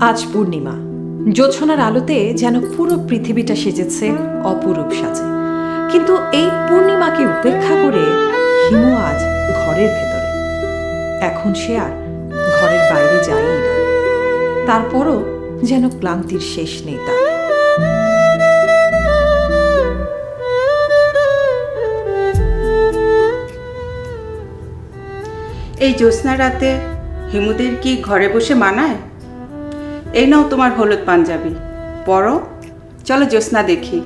আজ পূর্ণিমা। জোছনার আলোতে যেন পুরো পৃথিবীটা সেজেছে অপরূপ সাজে। কিন্তু এই পূর্ণিমাকে উপেক্ষা করে হিমু আজ ঘরের ভেতরে। এখন সে আর ঘরের বাইরে যায়ই না। তারপরও যেন ক্লান্তির শেষ নেই তার। এই জ্যোৎস্না রাতে হিমুদের কি ঘরে বসে মানায়? এই নাও তোমার হলুদ পাঞ্জাবি। পরো। চলো জ্যোৎস্না দেখি।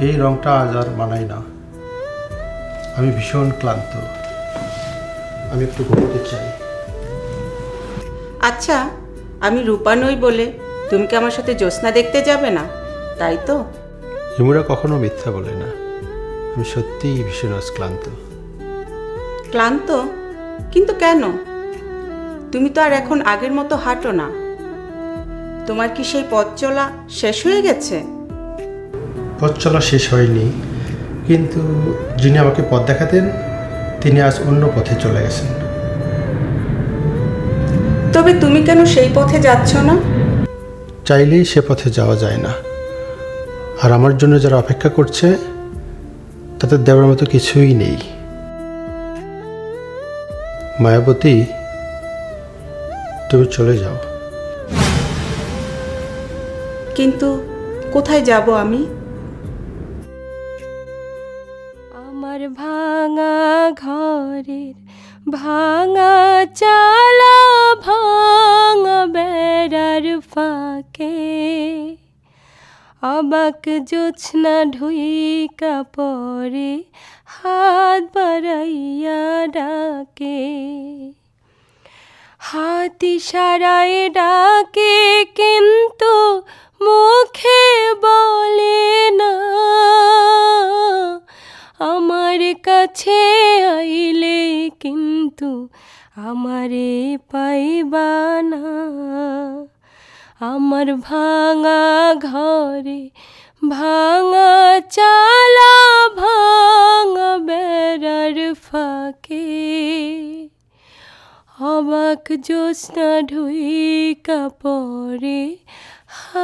এই রংটা আজ আর মানাই না। আমি ভীষণ ক্লান্ত। আমি একটু ঘুমোতে চাই। আচ্ছা আমি রূপা নই বলে তুমি কি আমার সাথে জ্যোৎস্না দেখতে যাবে না? তাই তো। হিমুরা কখনো মিথ্যা বলে না। আমি সত্যিই ভীষণ আজ ক্লান্ত। ক্লান্ত? কিন্তু কেন? তুমি তো আর এখন আগের মতো হাঁটো না। তোমার কি সেই পথ চলা শেষ হয়ে গেছে? পথ চলা শেষ হয়নি কিন্তু যিনি আমাকে পথ দেখাতেন তিনি আজ অন্য পথে চলে গেছেন। তবে তুমি কেন সেই পথে যাচ্ছ না? চাইলেই সে পথে যাওয়া যায় না। আর আমার জন্য যারা অপেক্ষা করছে তাদের দেওয়ার মতো কিছুই নেই। মায়াবতী তুমি চলে যাও। কিন্তু কোথায় যাব আমি? আমার ভাঙা ঘরের ভাঙা চালা ভাঙা বেড়ার ফাঁকে অবাক জোছনা ঢুইকা পরে হাত বাড়াইয়া ডাকে। হাতি সারায় ডাকে, কিন্তু মুখে বলে না। আমার কাছে আইলে কিন্তু আমারে পাইবা না। আমার ভাঙা ঘরে ভাঙা চালা, ভাঙা বেড়ার ফাঁকে অবাক জ্যোৎস্না ঢুই কাপড়ে হাত